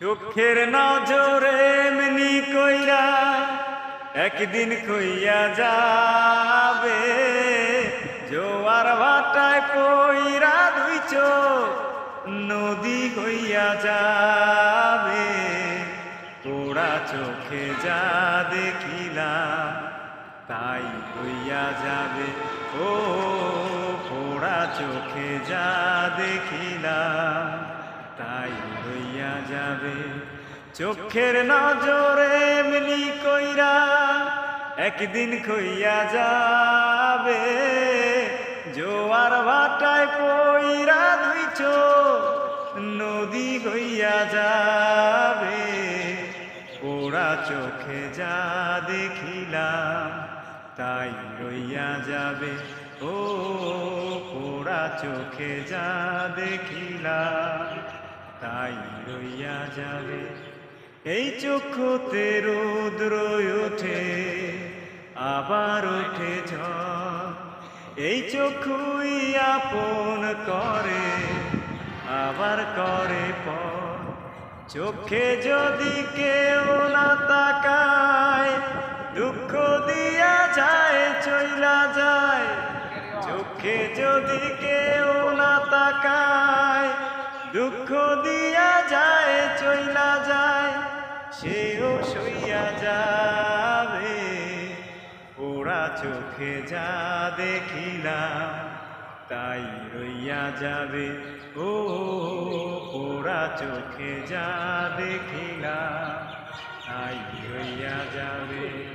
চোখের নজরে এমনি কইরা একদিন কইয়া যাবে। জোয়ার ভাটায় কইরা দুই চোখ নদী হইয়া যাবে। পোড়া চোখে যা দেখিলাম, তাই হইয়া যাবে। ও, পোড়া চোখে যা দেখিলাম। তাই যাবে চোখের নজরে এমনি কইরা একদিন কইয়া যাবে। জোয়ার ভাটায় কইরা চোখ নদী হইয়া যাবে। পোড়া চোখে যা দেখিলাম, তাই রইয়া যাবে। ও, পোড়া চোখে যা দেখিলাম তাই রইয়া যাবে। এই চক্ষুতে রৌদ্র ওঠে, আবার ওঠে এই চক্ষুই আপন করে, আবার করে পর। চোখে যদি কেউ না তাকায়, দুঃখ দিয়া যায়, চইলা যায়। চোখে যদি কেউ না তাকায় দুঃখ দিয়া যায়, চইলা যায়, সেও সইয়া যাবে। ওরা চোখে যা দেখিলাম, তাই রইয়া যাবে। ও ওরা চোখে যা দেখিলাম, তাই রইয়া যাবে।